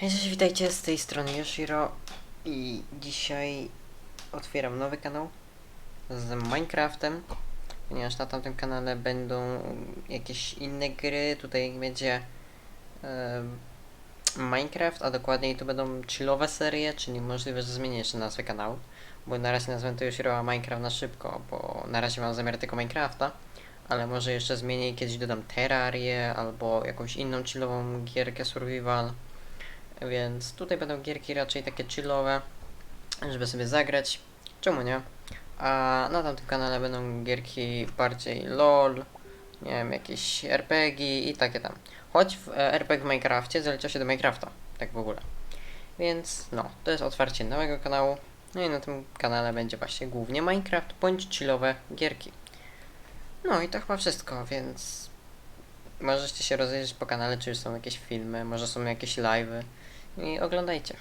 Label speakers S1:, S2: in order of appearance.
S1: Cześć, witajcie z tej strony Yoshiro i dzisiaj otwieram nowy kanał z Minecraftem, ponieważ na tamtym kanale będą jakieś inne gry, tutaj będzie e, Minecraft, a dokładniej to będą chillowe serie, czyli możliwe, że zmienię jeszcze nazwę kanału, bo na razie nazwę to Yoshiro Minecraft na szybko, bo na razie mam zamiar tylko Minecrafta, ale może jeszcze zmienię i kiedyś dodam Terrarię albo jakąś inną chillową gierkę survival. Więc tutaj będą gierki raczej takie chillowe, żeby sobie zagrać. Czemu nie? A na tamtym kanale będą gierki bardziej LOL, nie wiem, jakieś RPG i takie tam. Choć w e, RPG w Minecrafcie zalicza się do Minecrafta, tak w ogóle. Więc no, to jest otwarcie nowego kanału. No i na tym kanale będzie właśnie głównie Minecraft bądź chillowe gierki. No i to chyba wszystko, więc możecie się rozejrzeć po kanale, czy już są jakieś filmy, może są jakieś live'y i oglądajcie.